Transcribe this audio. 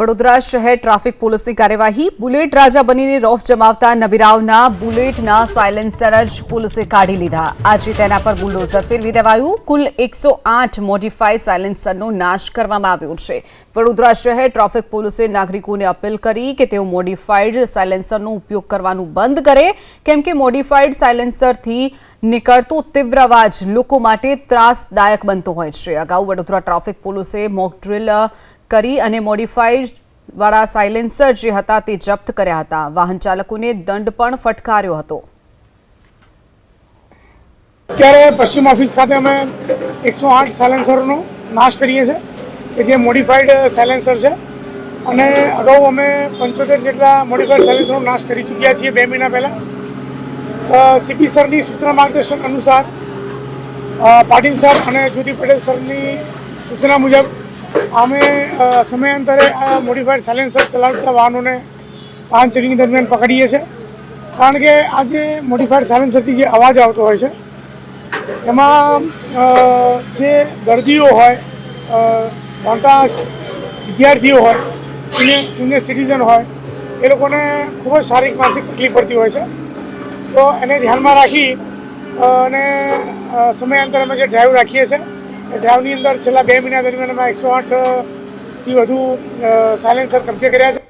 વડોદરા શહેર ટ્રાફિક પોલીસની કાર્યવાહી. બુલેટ રાજા બનીને રોફ જમાવતા નબીરાવના બુલેટના સાયલેન્સર જ પોલીસે કાઢી લીધા. આજે તેના પર બુલડોઝર ફેરવી દેવાયું. કુલ એકસો આઠ મોડિફાઈ સાયલેન્સરનો નાશ કરવામાં આવ્યો છે. વડોદરા શહેર ટ્રાફિક પોલીસે નાગરિકોને અપીલ કરી કે તેઓ મોડિફાઈડ સાયલેન્સરનો ઉપયોગ કરવાનું બંધ કરે. કેમ કે મોડિફાઈડ સાયલેન્સરથી નીકળતો તીવ્ર અવાજ લોકો માટે ત્રાસદાયક બનતો હોય છે. અગાઉ વડોદરા ટ્રાફિક પોલીસે મોક કરી અને મોડિફાઈડ વાળા સાયલેન્સર જે હતા તે જપ્ત કર્યા હતા. વાહન ચાલકોને દંડ પણ ફટકાર્યો હતો. અત્યારે પશ્ચિમ ઓફિસ ખાતે અમે એકસો આઠ સાયલેન્સરનો નાશ કરીએ છીએ, કે જે મોડિફાઈડ સાયલેન્સર છે. અને અગાઉ અમે પંચોતેર જેટલા મોડિફાઈડ સાયલેન્સરનો નાશ કરી ચૂક્યા છીએ બે મહિના પહેલાં. સીપી સરની સૂચના માર્ગદર્શન અનુસાર પાટીલ સર અને જ્યોતિ પટેલ સરની સૂચના મુજબ અમે સમયાંતરે આ મોડિફાઈડ સાયલેન્સર ચલાવતા વાહનોને વાહન ચેકિંગ દરમિયાન પકડીએ છીએ. કારણ કે આ જે મોડિફાઈડ સાયલેન્સરથી જે અવાજ આવતો હોય છે, એમાં જે દર્દીઓ હોય ભણતા વિદ્યાર્થીઓ હોય, સિનિયર સિનિયર સિટીઝન હોય, એ લોકોને ખૂબ જ શારીરિક માનસિક તકલીફ પડતી હોય છે. તો એને ધ્યાનમાં રાખી અને સમયાંતરે અમે જે ડ્રાઈવ રાખીએ છીએ, એ ડ્રાઈવની અંદર છેલ્લા બે મહિના દરમિયાન અમે એકસો આઠથી વધુ સાયલેન્સર કબજે કર્યા છે.